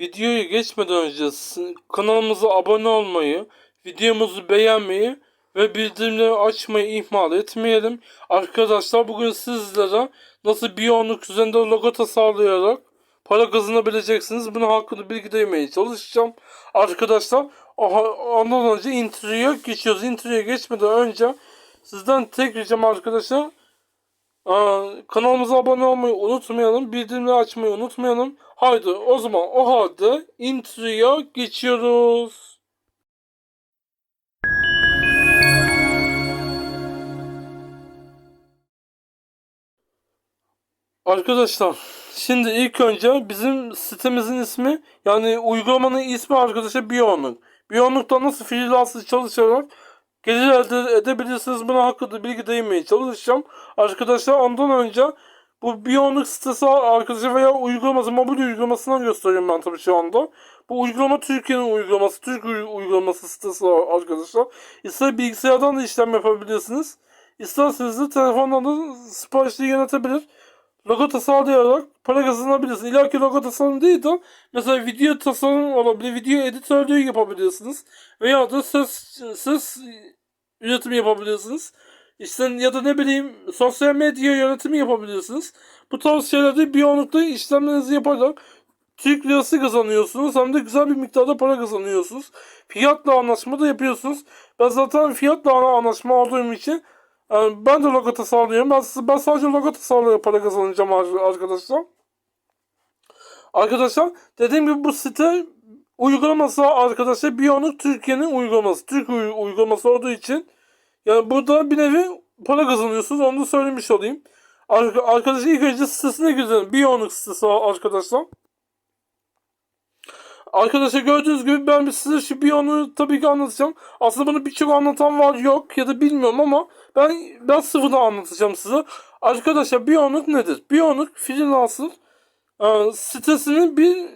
Videoyu geçmeden önce kanalımıza abone olmayı, videomuzu beğenmeyi ve bildirimleri açmayı ihmal etmeyelim. Arkadaşlar bugün sizlere nasıl Biyonluk üzerinde logo tasarlayarak para kazanabileceksiniz. Bunun hakkında bilgi vermeye çalışacağım. Arkadaşlar ondan önce introya geçiyoruz. Introya geçmeden önce sizden tek ricam arkadaşlar kanalımıza abone olmayı unutmayalım. Bildirimleri açmayı unutmayalım. Haydi o zaman o halde introya geçiyoruz. Arkadaşlar şimdi ilk önce bizim sitemizin ismi yani uygulamanın ismi arkadaşlar Biyonluk. Biyonluk'ta nasıl freelance çalışarak gelir elde edebilirsiniz buna hakkında bilgi değinmeye çalışacağım. Arkadaşlar ondan önce bu Biyonluk sitesi arkadaşlar veya uygulaması mobil uygulamasından gösteriyorum ben tabii şu anda. Bu uygulama Türkiye'nin uygulaması, Türk uy- uygulaması sitesi arkadaşlar. İster bilgisayardan da işlem yapabilirsiniz. İsterseniz de telefondan da siparişleri yönetebilir logo tasarlayarak para kazanabilirsiniz. İlla ki logo tasarım değil de mesela video tasarım olabilir, video editörlüğü yapabilirsiniz. Veya da ses, ses üretimi yapabilirsiniz. İşte ya da ne bileyim sosyal medya yönetimi yapabilirsiniz. Bu tarz şeylerde bir yoğunlukta işlemlerinizi yaparak Türk lirası kazanıyorsunuz. Hem de güzel bir miktarda para kazanıyorsunuz. Fiyatla anlaşma da yapıyorsunuz. Ben zaten fiyatla anlaşma aldığım için yani ben de logo tasarlıyorum. Ben, ben sadece logo tasarlayarak para kazanacağım ar- arkadaşlar. Arkadaşlar dediğim gibi bu site uygulaması arkadaşlar Biyonuk Türkiye'nin uygulaması. Türk uy- uygulaması olduğu için yani burada bir nevi para kazanıyorsunuz. Onu da söylemiş olayım. Ar- arkadaşlar ilk önce sitesine gidelim. Biyonuk sitesi arkadaşlar. Arkadaşlar gördüğünüz gibi ben size şu Biyon'u tabii ki anlatacağım. Aslında bunu birçok anlatan var yok ya da bilmiyorum ama ben ben sıfırdan anlatacağım size. Arkadaşlar Biyonluk nedir? Biyonluk freelancer e, sitesinin bir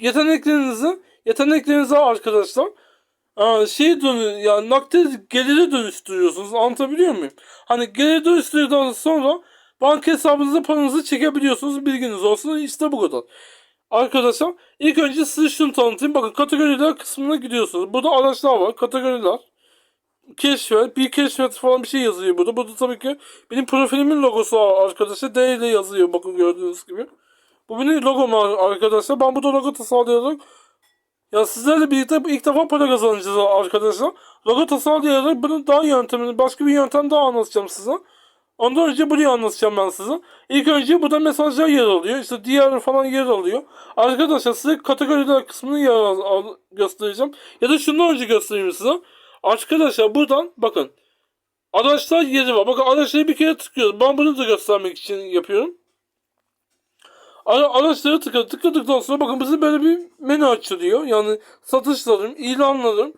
yeteneklerinizi yeteneklerinizi arkadaşlar e, şey dönü yani nakde geliri dönüştürüyorsunuz. Anlatabiliyor muyum? Hani geliri dönüştürdükten sonra banka hesabınıza paranızı çekebiliyorsunuz. Bilginiz olsun. İşte bu kadar. Arkadaşlar ilk önce size şunu tanıtayım. Bakın kategoriler kısmına gidiyorsunuz. Burada araçlar var. Kategoriler. Keşfet. Bir keşfet falan bir şey yazıyor burada. Burada tabii ki benim profilimin logosu var arkadaşlar. D ile yazıyor bakın gördüğünüz gibi. Bu benim logom arkadaşlar. Ben burada logo tasarlayarak ya sizlerle birlikte ilk defa para kazanacağız arkadaşlar. Logo tasarlayarak bunun daha yöntemini, başka bir yöntem daha anlatacağım size. Ondan önce burayı anlatacağım ben size. İlk önce burada mesajlar yer alıyor. İşte diğer falan yer alıyor. Arkadaşlar size kategoriler kısmını yer al- al- göstereceğim. Ya da şundan önce göstereyim size. Arkadaşlar buradan bakın. Araçlar yeri var. Bakın araçları bir kere tıklıyoruz. Ben bunu da göstermek için yapıyorum. Ara, araçları tıkladı. Tıkladıktan sonra bakın bize böyle bir menü açılıyor. Yani satışlarım, ilanlarım.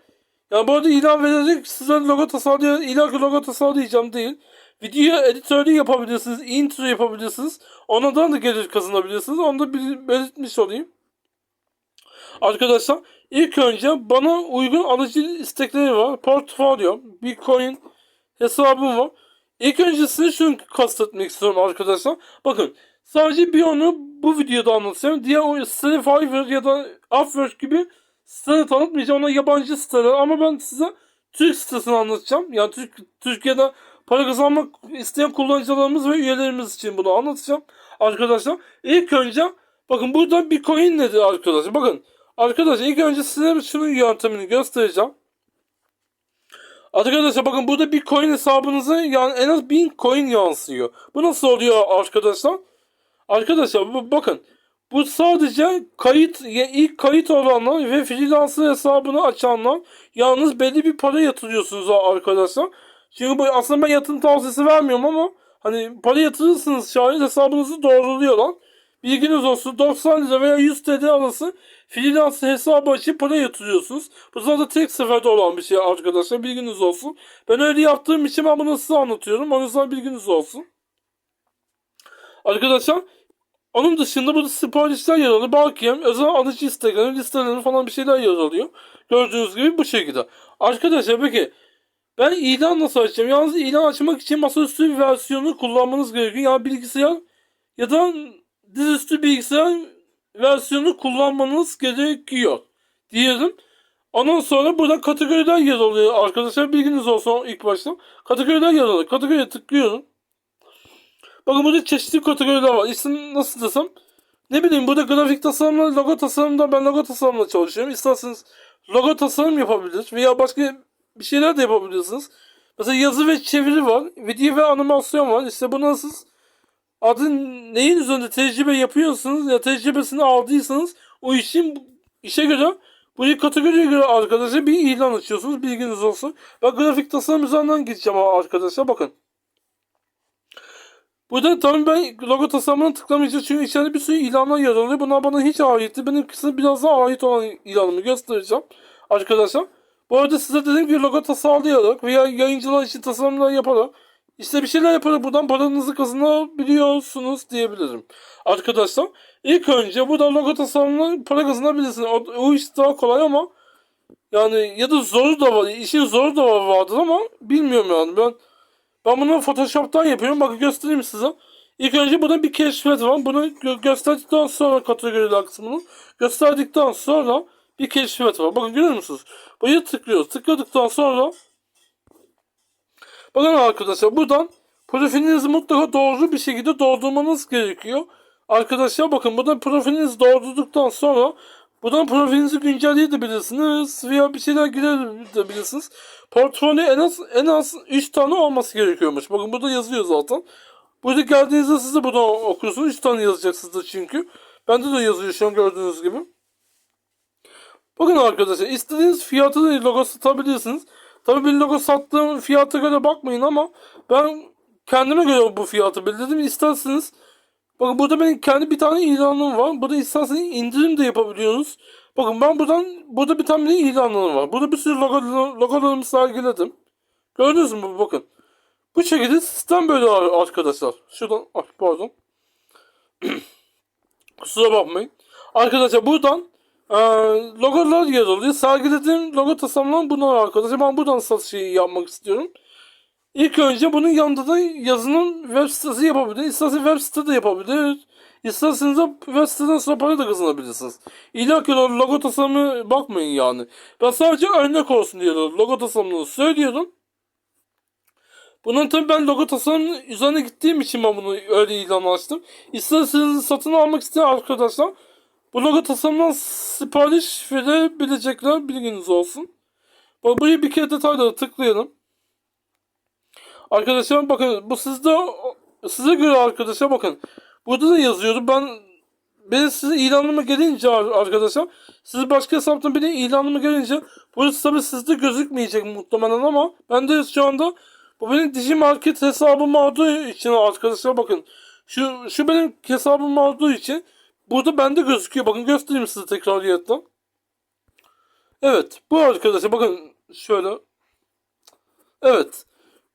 Yani bu arada ilan vererek size logo tasarlayacağım. İlla logo tasarlayacağım değil. Video editörü yapabilirsiniz. Intro yapabilirsiniz. Ondan da gelir kazanabilirsiniz. Onu da belirtmiş olayım. Arkadaşlar ilk önce bana uygun alıcı istekleri var. Portfolyo, Bitcoin hesabım var. İlk önce size şunu kastetmek istiyorum arkadaşlar. Bakın sadece bir onu bu videoda anlatacağım. Diğer o site Fiverr ya da Upwork gibi siteleri tanıtmayacağım. Ona yabancı siteler ama ben size Türk sitesini anlatacağım. Yani Türk, Türkiye'de para kazanmak isteyen kullanıcılarımız ve üyelerimiz için bunu anlatacağım. Arkadaşlar ilk önce bakın burada Bitcoin nedir arkadaşlar? Bakın arkadaşlar ilk önce size şunun yöntemini göstereceğim. Arkadaşlar bakın burada bir coin hesabınıza yani en az 1000 coin yansıyor. Bu nasıl oluyor arkadaşlar? Arkadaşlar bu, bakın bu sadece kayıt ilk kayıt olanlar ve freelancer hesabını açanlar yalnız belli bir para yatırıyorsunuz arkadaşlar. Çünkü bu aslında ben yatırım tavsiyesi vermiyorum ama hani para yatırırsınız şayet hesabınızı doğruluyorlar. Bilginiz olsun 90 lira veya 100 TL arası freelance hesabı açıp para yatırıyorsunuz. Bu zaten tek seferde olan bir şey arkadaşlar bilginiz olsun. Ben öyle yaptığım için ben bunu size anlatıyorum. O yüzden bilginiz olsun. Arkadaşlar onun dışında burada siparişler yer alıyor. Bakiyem, özel alıcı istekleri, listeleri falan bir şeyler yer alıyor. Gördüğünüz gibi bu şekilde. Arkadaşlar peki ben ilan nasıl açacağım? Yalnız ilan açmak için masaüstü bir versiyonu kullanmanız gerekiyor. Yani bilgisayar ya da dizüstü bilgisayar versiyonu kullanmanız gerekiyor diyelim. Ondan sonra burada kategoriler yer alıyor arkadaşlar. Bilginiz olsun ilk başta. Kategoriler yer alıyor. Kategoriye tıklıyorum. Bakın burada çeşitli kategoriler var. İsim nasıl desem. Ne bileyim burada grafik tasarımla, logo tasarımda ben logo tasarımla çalışıyorum. İsterseniz logo tasarım yapabilir veya başka bir şeyler de yapabilirsiniz. Mesela yazı ve çeviri var. Video ve animasyon var. İşte bunu siz adı neyin üzerinde tecrübe yapıyorsunuz ya tecrübesini aldıysanız o işin işe göre bu kategoriye göre arkadaşlar bir ilan açıyorsunuz. Bilginiz olsun. Ben grafik tasarım üzerinden gideceğim arkadaşlar. Bakın. Burada tabii ben logo tasarımına tıklamayacağım çünkü içeride bir sürü ilanlar yer alıyor. Bunlar bana hiç aitti. Benimkisi biraz daha ait olan ilanımı göstereceğim arkadaşlar. Bu arada size dediğim gibi logo tasarlayarak veya yayıncılar için tasarımlar yaparak işte bir şeyler yaparak buradan paranızı kazanabiliyorsunuz diyebilirim. Arkadaşlar ilk önce burada logo tasarımla para kazanabilirsiniz. O, o iş daha kolay ama yani ya da zoru da var. işin zoru da var vardır ama bilmiyorum yani. Ben ben bunu Photoshop'tan yapıyorum. Bakın göstereyim size. İlk önce burada bir keşfet var. Bunu gö- gösterdikten sonra kategoriler kısmını gösterdikten sonra bir keşfet var. Bakın görüyor musunuz? Buraya tıklıyoruz. Tıkladıktan sonra bakın arkadaşlar buradan profilinizi mutlaka doğru bir şekilde doldurmanız gerekiyor. Arkadaşlar bakın buradan profilinizi doldurduktan sonra buradan profilinizi güncelleyebilirsiniz veya bir şeyler girebilirsiniz. Portfolyo en az en az 3 tane olması gerekiyormuş. Bakın burada yazıyor zaten. Burada geldiğinizde siz de buradan okursunuz. 3 tane yazacaksınız çünkü. Bende de yazıyor şu an gördüğünüz gibi. Bakın arkadaşlar istediğiniz fiyatı da logo satabilirsiniz. Tabii bir logo sattığım fiyata göre bakmayın ama ben kendime göre bu fiyatı belirledim. İsterseniz bakın burada benim kendi bir tane ilanım var. Burada isterseniz indirim de yapabiliyorsunuz. Bakın ben buradan burada bir tane ilanım var. Burada bir sürü logo, logolarımı sergiledim. Gördünüz mü bakın. Bu şekilde sistem böyle arkadaşlar. Şuradan ah, pardon. Kusura bakmayın. Arkadaşlar buradan ee, logolar yer alıyor. Sergilediğim logo tasarımlanan bunlar arkadaşlar. Ben buradan satışı yapmak istiyorum. İlk önce bunun yanında da yazının web sitesi yapabilir. İsterseniz web site de yapabilir. İsterseniz de web siteden sonra para da kazanabilirsiniz. İlla ki logo tasarımı bakmayın yani. Ben sadece örnek olsun diye logo tasarımını söylüyorum. Bunun tabi ben logo tasarımının üzerine gittiğim için ben bunu öyle ilan açtım. İsterseniz satın almak isteyen arkadaşlar bu logo tasarımdan sipariş verebilecekler bilginiz olsun. Buraya bir kere detaylara tıklayalım. Arkadaşlar bakın bu sizde size göre arkadaşlar bakın. Burada da yazıyordu. Ben ben size ilanıma gelince arkadaşlar siz başka hesaptan bir ilanıma gelince burası tabi sizde gözükmeyecek muhtemelen ama ben de şu anda bu benim Digimarket hesabım olduğu için arkadaşlar bakın şu şu benim hesabım olduğu için Burada bende gözüküyor. Bakın göstereyim size tekrar yeniden. Evet. Bu arkadaşlar bakın şöyle. Evet.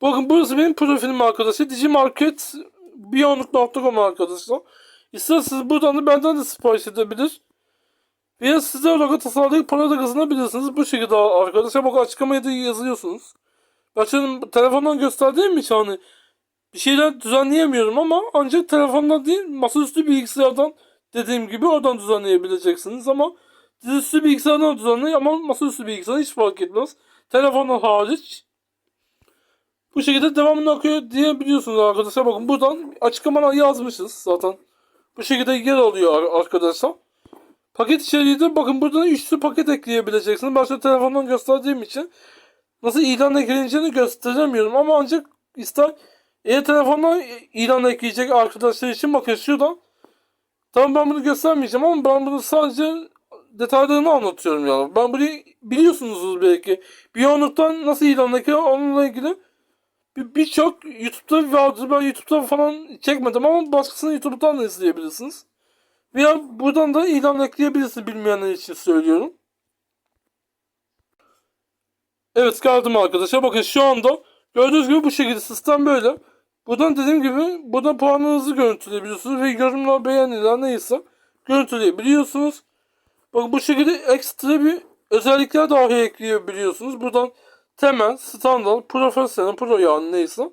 Bakın burası benim profilim arkadaşlar. Digimarket Biyonluk.com arkadaşlar. İsterseniz buradan da benden de sipariş edebilir. Veya size logo tasarlayıp para da kazanabilirsiniz. Bu şekilde arkadaşlar bakın açıklamaya da yazıyorsunuz. Ben şimdi telefondan gösterdiğim için hani bir şeyler düzenleyemiyorum ama ancak telefondan değil masaüstü bilgisayardan dediğim gibi oradan düzenleyebileceksiniz ama dizüstü bilgisayardan düzenleyin ama masaüstü bilgisayar hiç fark etmez. Telefonla hariç. Bu şekilde devamını akıyor diyebiliyorsunuz arkadaşlar. Bakın buradan açıklamalar yazmışız zaten. Bu şekilde yer alıyor arkadaşlar. Paket içeriği de bakın buradan üçlü paket ekleyebileceksiniz. Başta telefondan gösterdiğim için nasıl ilan ekleneceğini gösteremiyorum ama ancak ister eğer telefondan ilan ekleyecek arkadaşlar için bakın şuradan Tamam ben bunu göstermeyeceğim ama ben bunu sadece detaylarını anlatıyorum yani. Ben bunu biliyorsunuz belki. Biyonluktan nasıl ilan ekiyor onunla ilgili birçok bir YouTube'da vardır. Ben YouTube'da falan çekmedim ama başkasını YouTube'dan da izleyebilirsiniz. Veya buradan da ilan ekleyebilirsiniz bilmeyenler için söylüyorum. Evet geldim arkadaşlar. Bakın şu anda gördüğünüz gibi bu şekilde sistem böyle. Buradan dediğim gibi buradan puanınızı görüntüleyebiliyorsunuz ve yorumlar beğeniler neyse görüntüleyebiliyorsunuz. Bakın bu şekilde ekstra bir özellikler dahi ekleyebiliyorsunuz. Buradan temel, standart, profesyonel, pro yani neyse.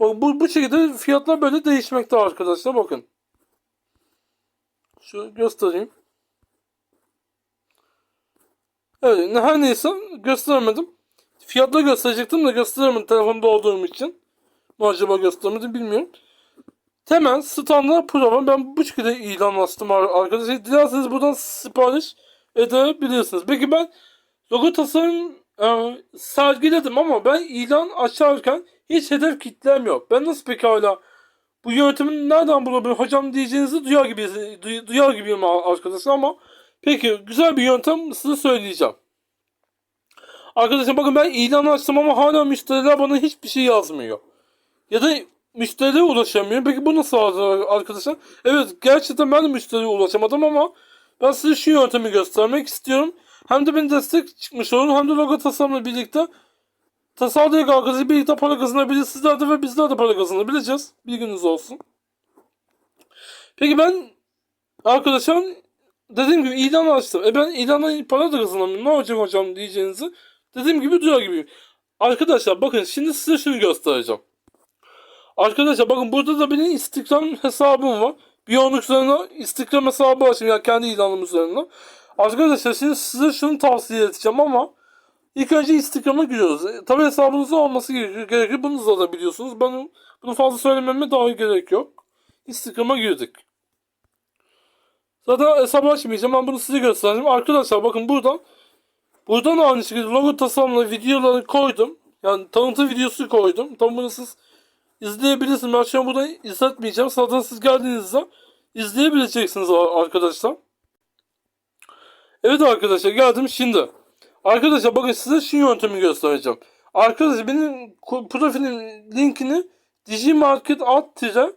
Bak bu, bu şekilde fiyatlar böyle değişmekte arkadaşlar bakın. Şu göstereyim. Evet her neyse gösteremedim. Fiyatları gösterecektim de gösteremedim telefonda olduğum için. Ne acaba gösteremedim bilmiyorum. Temel standart programı ben bu şekilde ilanlaştım arkadaşlar. Dilerseniz buradan sipariş edebilirsiniz. Peki ben logo tasarım e, sergiledim ama ben ilan açarken hiç hedef kitlem yok. Ben nasıl peki hala bu yöntemi nereden bulabilirim hocam diyeceğinizi duyar gibi duy- duyar gibiyim arkadaşlar ama peki güzel bir yöntem size söyleyeceğim. Arkadaşlar bakın ben ilan açtım ama hala müşteriler bana hiçbir şey yazmıyor. Ya da müşteriye ulaşamıyorum. Peki bu nasıl arkadaşlar? Evet gerçekten ben de müşteriye ulaşamadım ama ben size şu yöntemi göstermek istiyorum. Hem de ben destek çıkmış olur hem de logo tasarımla birlikte tasarlayarak arkadaşlar birlikte para kazanabilir. Sizler de ve bizler de para kazanabileceğiz. Bilginiz olsun. Peki ben arkadaşlar dediğim gibi ilan açtım. E ben ilanla para da kazanamıyorum. Ne olacak hocam diyeceğinizi dediğim gibi duyar gibiyim. Arkadaşlar bakın şimdi size şunu göstereceğim. Arkadaşlar bakın burada da benim Instagram hesabım var. Bir onun üzerine Instagram hesabı açayım yani kendi ilanım üzerine. Arkadaşlar şimdi size şunu tavsiye edeceğim ama ilk önce Instagram'a giriyoruz. E, tabii hesabınızda olması gerekiyor. Bunu da biliyorsunuz. Ben bunu fazla söylememe daha gerek yok. Instagram'a girdik. Zaten hesabı açmayacağım. Ben bunu size göstereceğim. Arkadaşlar bakın buradan buradan da aynı şekilde logo tasarımla videoları koydum. Yani tanıtım videosu koydum. Tam bunu siz izleyebilirsiniz. Ben şu an burada izletmeyeceğim. Zaten siz geldiğinizde izleyebileceksiniz arkadaşlar. Evet arkadaşlar geldim şimdi. Arkadaşlar bakın size şu yöntemi göstereceğim. Arkadaşlar benim profilin linkini Digimarket alt tire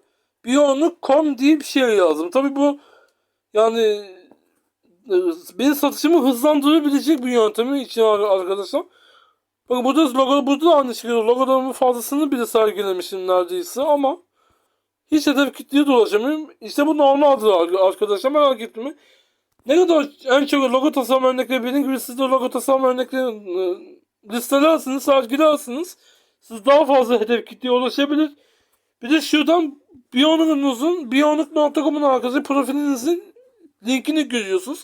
biyonuk.com diye bir şey yazdım. Tabi bu yani e, benim satışımı hızlandırabilecek bir yöntemi için ar- arkadaşlar. Bakın burada logo burada da aynı şekilde logolarımın fazlasını bile sergilemişim neredeyse ama hiç hedef kitleye dolaşamıyorum. İşte bu normaldir ar- arkadaşlar merak etmeyin. Ne kadar en çok logo tasarım örnekleri benim gibi siz de logo tasarım örnekleri e, listelersiniz, sergilersiniz. Siz daha fazla hedef kitleye ulaşabilir. Bir de şuradan Biyonuk'unuzun Biyonuk.com'un arkası profilinizin linkini görüyorsunuz.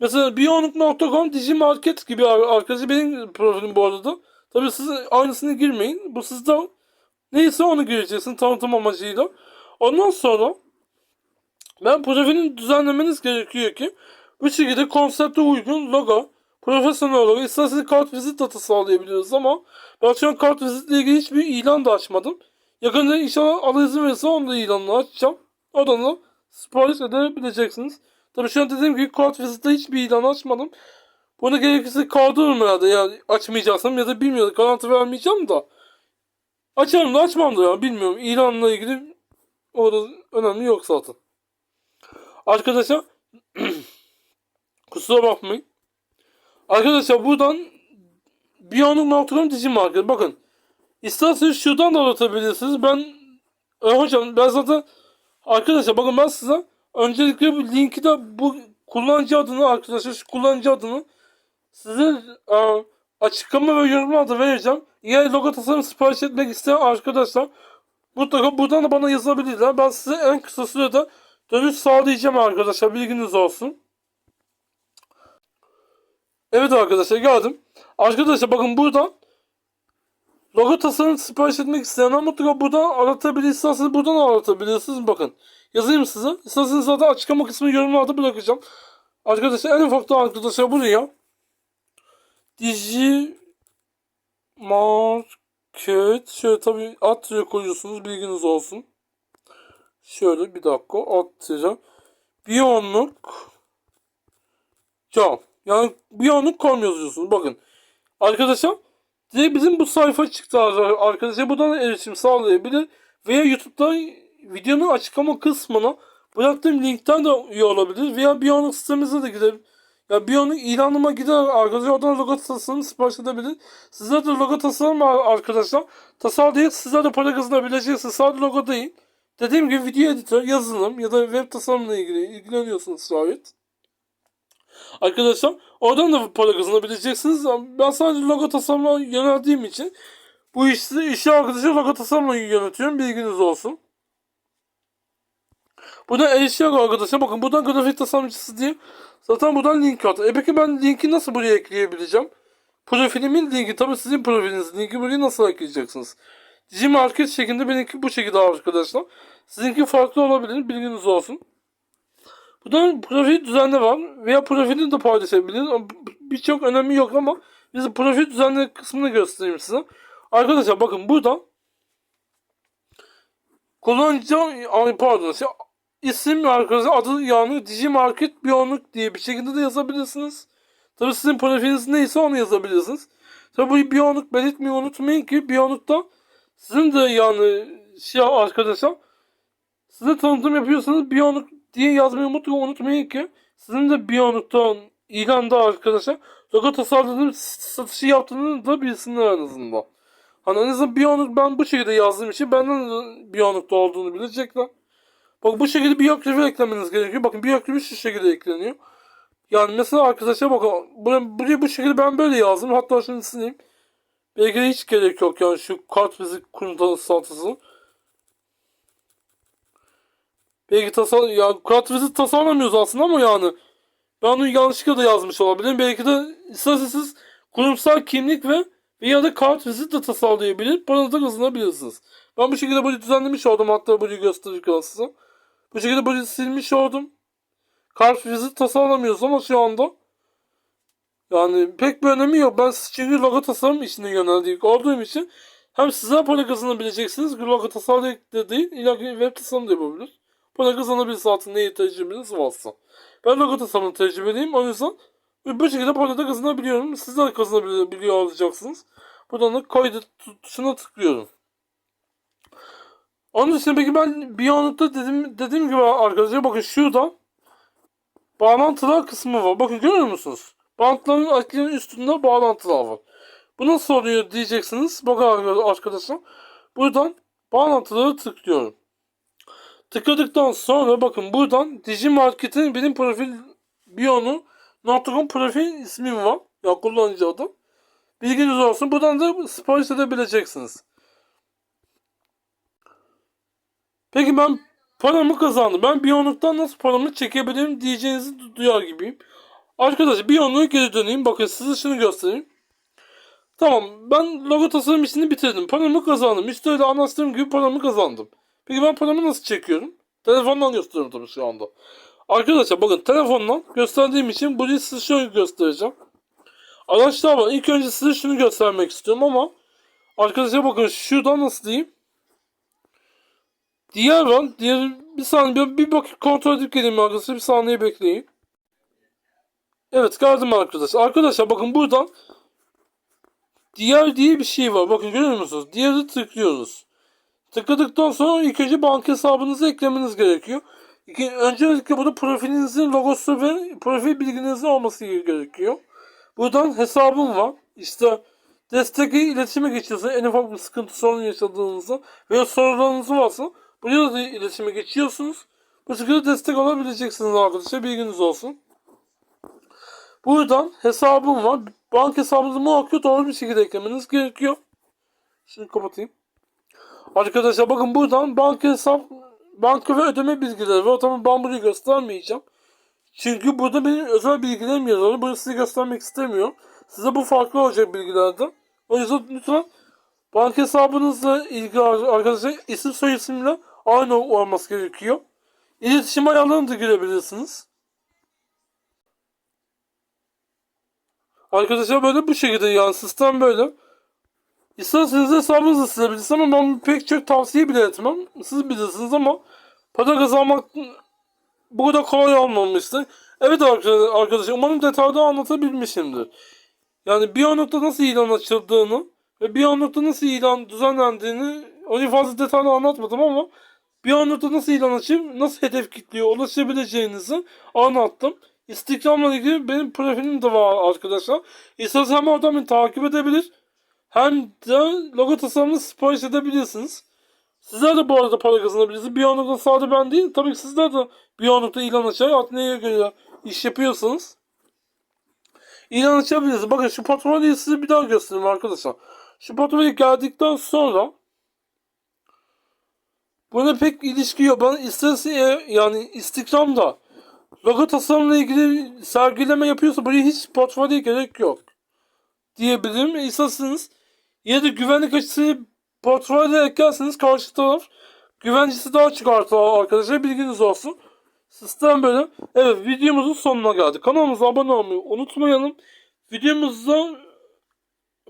Mesela Biyonuk.com Digimarket gibi ar- arkası benim profilim bu arada. Tabii siz aynısını girmeyin. Bu sizde neyse onu gireceksin tanıtım amacıyla. Ondan sonra ben profilini düzenlemeniz gerekiyor ki bu şekilde konsepte uygun logo, profesyonel logo, isterseniz kart vizit data sağlayabiliriz ama ben şu an kart vizitle ilgili hiçbir ilan da açmadım. Yakında inşallah Allah izin verirse onu da ilanını açacağım. Oradan da sipariş edebileceksiniz. Tabii şu an dediğim gibi kart vizitte hiçbir ilan açmadım. Bunu gerekirse kaldırırım herhalde ya açmayacaksam ya da bilmiyorum garanti vermeyeceğim da. Açarım da açmam da ya bilmiyorum. İlanla ilgili orada önemli yok zaten. Arkadaşlar kusura bakmayın. Arkadaşlar buradan Biyonuk.com dizi market. Bakın isterseniz şuradan da aratabilirsiniz. Ben e, hocam ben zaten arkadaşlar bakın ben size öncelikle bu linki de bu kullanıcı adını arkadaşlar şu kullanıcı adını size e, açıklama ve yorumlarda vereceğim. Eğer logo tasarım sipariş etmek isteyen arkadaşlar mutlaka buradan da bana yazabilirler. Ben size en kısa sürede dönüş sağlayacağım arkadaşlar bilginiz olsun. Evet arkadaşlar geldim. Arkadaşlar bakın buradan logo tasarım sipariş etmek isteyenler mutlaka buradan aratabilir. İsterseniz buradan aratabilirsiniz. Bakın yazayım size. İsterseniz zaten açıklama kısmı yorumlarda bırakacağım. Arkadaşlar en ufak da arkadaşlar buraya Digi Market şöyle tabi at koyuyorsunuz bilginiz olsun. Şöyle bir dakika at tire Biyonluk Cam. Yani Biyonluk kom yazıyorsunuz. Bakın. Arkadaşlar direkt bizim bu sayfa çıktı arkadaşlar. Buradan erişim sağlayabilir. Veya YouTube'da videonun açıklama kısmına bıraktığım linkten de üye olabilir. Veya Biyonluk sitemize de gidelim. Ya Biyonluk ilanıma gider arkadaşlar. Oradan logo tasarımı sipariş edebilir. Sizler de logo tasarım arkadaşlar. Tasarlayıp sizler de para kazanabileceksiniz. Sadece logo değil. Dediğim gibi video editör, yazılım ya da web tasarımla ilgili ilgileniyorsunuz şayet. Arkadaşlar oradan da para kazanabileceksiniz. Ben sadece logo tasarımına yöneldiğim için bu işi, işi arkadaşlar logo tasarımla yönetiyorum. Bilginiz olsun. Buradan erişiyor arkadaşlar. Bakın buradan grafik tasarımcısı diye Zaten buradan link at. E peki ben linki nasıl buraya ekleyebileceğim? Profilimin linki tabii sizin profiliniz. Linki buraya nasıl ekleyeceksiniz? Gmarket şeklinde benimki bu şekilde arkadaşlar. Sizinki farklı olabilir. Bilginiz olsun. Buradan profil düzenle var. Veya profilini de paylaşabilir. Birçok önemi yok ama biz profil düzenle kısmını göstereyim size. Arkadaşlar bakın burada kullanıcı pardon şey, isim arkadaşlar adı yani Digimarket Biyonluk diye bir şekilde de yazabilirsiniz. Tabi sizin profiliniz neyse onu yazabilirsiniz. Tabi bu Biyonluk belirtmeyi unutmayın ki Biyonluk'ta sizin de yani şey arkadaşlar size tanıtım yapıyorsanız Biyonluk diye yazmayı unutmayın, unutmayın ki sizin de Biyonluk'tan ilanda arkadaşlar logo tasarladığınız satışı yaptığını da bilsinler en azından. Hani en azından Biyonluk ben bu şekilde yazdığım için benden de Biyonluk'ta olduğunu bilecekler. Bak bu şekilde biyokrifi eklemeniz gerekiyor. Bakın biyokrifi şu şekilde ekleniyor. Yani mesela arkadaşlar bakın buraya, buraya bu şekilde ben böyle yazdım. Hatta şimdi sileyim. Belki de hiç gerek yok yani şu kart fizik kurum satısı. Belki tasar ya kart fizik tasarlamıyoruz aslında ama yani ben onu yanlışlıkla da yazmış olabilirim. Belki de isterseniz kurumsal kimlik ve veya da kart vizit de tasarlayabilir. Paranızı da kazanabilirsiniz. Ben bu şekilde bunu düzenlemiş oldum. Hatta bunu gösterirken size. Bu şekilde bunu silmiş oldum. Kart vizit tasarlamıyoruz ama şu anda. Yani pek bir önemi yok. Ben çünkü logo tasarım işine yöneldik olduğum için hem size para kazanabileceksiniz. Logo tasarım da değil. İlla web tasarım da yapabilir. Para kazanabilirsiniz altında ne tecrübeniz varsa. Ben logo tasarım tecrübeliyim. O yüzden bu şekilde para da kazanabiliyorum. Sizler de kazanabiliyor olacaksınız. Buradan da kaydı tuşuna tıklıyorum. Onun dışında peki ben bir anlıkta dedim, dediğim gibi arkadaşlar bakın şurada bağlantılar kısmı var. Bakın görüyor musunuz? Bantların akılın üstünde bağlantılar var. Bu nasıl oluyor diyeceksiniz. Bakın arkadaşlar. Buradan bağlantıları tıklıyorum. Tıkladıktan sonra bakın buradan Digimarket'in benim profil biyonu Notcom profil ismim var. Ya kullanıcı adı. Bilginiz olsun. Buradan da sipariş edebileceksiniz. Peki ben paramı kazandım. Ben Biyonluk'tan nasıl paramı çekebilirim diyeceğinizi duyar gibiyim. Arkadaşlar Biyonluk'a geri döneyim. Bakın size şunu göstereyim. Tamam ben logo tasarım işini bitirdim. Paramı kazandım. Müşteriyle anlaştığım gibi paramı kazandım. Peki ben paramı nasıl çekiyorum? Telefondan gösteriyorum tabii şu anda. Arkadaşlar bakın telefondan gösterdiğim için burayı size şöyle göstereceğim. Araçlar var. İlk önce size şunu göstermek istiyorum ama arkadaşlar bakın şuradan nasıl diyeyim. Diğer var. Diğer bir saniye bir, bir kontrol edip geleyim arkadaşlar. Bir saniye bekleyin. Evet geldim arkadaşlar. Arkadaşlar bakın buradan diğer diye bir şey var. Bakın görüyor musunuz? Diğeri tıklıyoruz. Tıkladıktan sonra ilk önce banka hesabınızı eklemeniz gerekiyor. İki, öncelikle burada profilinizin logosu ve profil bilginizin olması gerekiyor. Buradan hesabım var. İşte destek iletişime geçiyorsunuz. En ufak bir sıkıntı sorun yaşadığınızda veya sorularınız varsa buraya da iletişime geçiyorsunuz. Bu şekilde destek alabileceksiniz arkadaşlar. Bilginiz olsun. Buradan hesabım var. Banka hesabınızı muhakkak doğru bir şekilde eklemeniz gerekiyor. Şimdi kapatayım. Arkadaşlar bakın buradan banka hesap banka ve ödeme bilgileri var. Tamam ben burayı göstermeyeceğim. Çünkü burada benim özel bilgilerim yazıyor. Bunu size göstermek istemiyorum. Size bu farklı olacak bilgilerden. O yüzden lütfen banka hesabınızla ilgili arkadaşlar isim soy isimle aynı olması gerekiyor. İletişim ayarlarını da girebilirsiniz. Arkadaşlar böyle bu şekilde yani sistem böyle. İsterseniz hesabınızı silebilirsiniz ama ben pek çok tavsiye bile etmem. Siz bilirsiniz ama para kazanmak bu kadar kolay olmamıştır. Evet arkadaşlar umarım detaylı anlatabilmişimdir. Yani bir anlıkta nasıl ilan açıldığını ve bir anlıkta nasıl ilan düzenlendiğini onu fazla detaylı anlatmadım ama bir anlıkta nasıl ilan açıp nasıl hedef kitliyor ulaşabileceğinizi anlattım. Instagram'la ilgili benim profilim de var arkadaşlar. İsterseniz hem oradan beni takip edebilir hem de logo tasarımını sipariş edebilirsiniz. Sizler de bu arada para kazanabilirsiniz. Bir anlıkta sadece ben değil. Tabii ki sizler de bir anlıkta ilan açar. Artık neye göre iş yapıyorsanız. ilan açabilirsiniz. Bakın şu portfolyoyu size bir daha göstereyim arkadaşlar. Şu portfolyo geldikten sonra Buna pek ilişki yok. Ben isterse yani Instagram'da logo tasarımla ilgili sergileme yapıyorsa buraya hiç portfolyo gerek yok. Diyebilirim. İsterseniz ya da güvenlik açısı portfolyo eklerseniz karşı taraf güvencesi daha çıkartır arkadaşlar bilginiz olsun. Sistem böyle. Evet videomuzun sonuna geldik. Kanalımıza abone olmayı unutmayalım. Videomuzda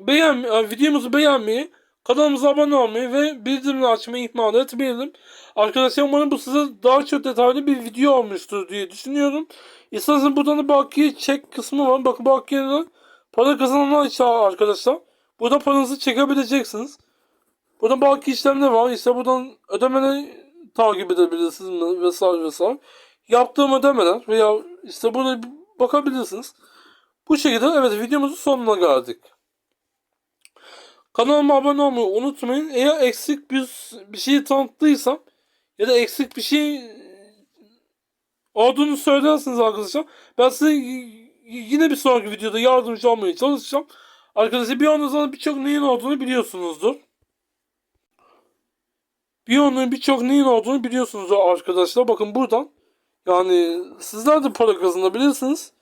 beğen, yani videomuzu beğenmeyi, kanalımıza abone olmayı ve bildirimleri açmayı ihmal etmeyelim. Arkadaşlar umarım bu size daha çok detaylı bir video olmuştur diye düşünüyorum. İsterseniz buradan da bakiye çek kısmı var. Bakın bakiyede para kazananlar için arkadaşlar. Burada paranızı çekebileceksiniz. Burada baki işlemleri var. İşte buradan ödemeleri takip edebilirsiniz vesaire vesaire. Yaptığım ödemeler veya işte burada bakabilirsiniz. Bu şekilde evet videomuzun sonuna geldik. Kanalıma abone olmayı unutmayın. Eğer eksik bir, bir şey tanıttıysam ya da eksik bir şey olduğunu söylersiniz arkadaşlar. Ben size yine bir sonraki videoda yardımcı olmaya çalışacağım. Arkadaşlar bir anda zaman birçok neyin olduğunu biliyorsunuzdur. Bir onun birçok neyin olduğunu biliyorsunuzdur arkadaşlar. Bakın buradan yani sizler de para kazanabilirsiniz.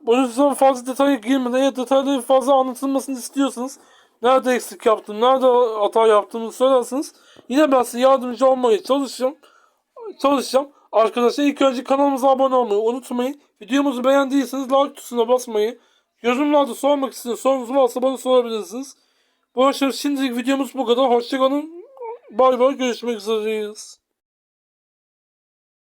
Bu yüzden fazla detaya girmeden ya detaylı fazla anlatılmasını istiyorsanız nerede eksik yaptım, nerede hata yaptığımı söylerseniz yine ben size yardımcı olmaya çalışacağım. Çalışacağım. Arkadaşlar ilk önce kanalımıza abone olmayı unutmayın. Videomuzu beğendiyseniz like tuşuna basmayı, yorumlarda sormak istediğiniz sorunuz varsa bana sorabilirsiniz. Bu arada şimdilik videomuz bu kadar. Hoşçakalın. Bay bay görüşmek üzereyiz.